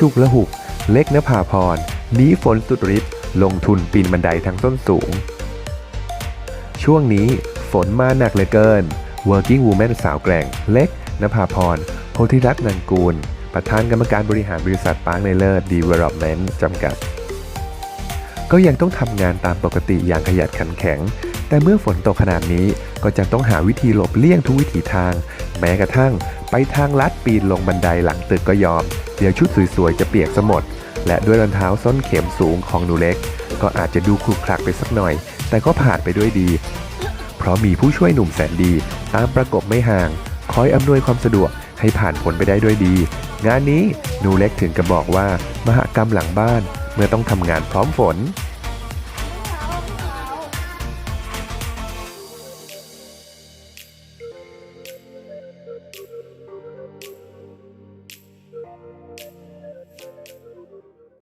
ฉุกละหุก เล็กนภาพรหนีฝนสุดฤทธิ์ลงทุนปีนบันไดทั้งส้นสูง ช่วงนี้ฝนมาหนักเหลือเกิน Working Woman สาวแกร่ง เล็กนภาพรโพธิรัตน์นันกูล ประธานกรรมการบริหารบริษัทปาร์คในเลิศ Development จำกัด ก็ยังต้องทำงานตามปกติอย่างขยันขันแข็ง แต่เมื่อฝนตกขนาดนี้ก็จะต้องหาวิธีหลบเลี่ยงทุกวิถีทาง แม้กระทั่ง ไปทางลัดปีนลงบันไดหลังตึกก็ยอม เดี๋ยวชุดสวยๆจะเปียกซะหมด และด้วยรองเท้าส้นเข็มสูงของหนูเล็ก ก็อาจจะดูคลุกคลักไปสักหน่อย แต่ก็ผ่านไปด้วยดี เพราะมีผู้ช่วยหนุ่มแสนดี ตามประกบไม่ห่าง คอยอำนวยความสะดวกให้ผ่านผลไปได้ด้วยดี งานนี้หนูเล็กถึงกับบอกว่ามหากรรมหลังบ้านเมื่อต้องทำงานพร้อมฝน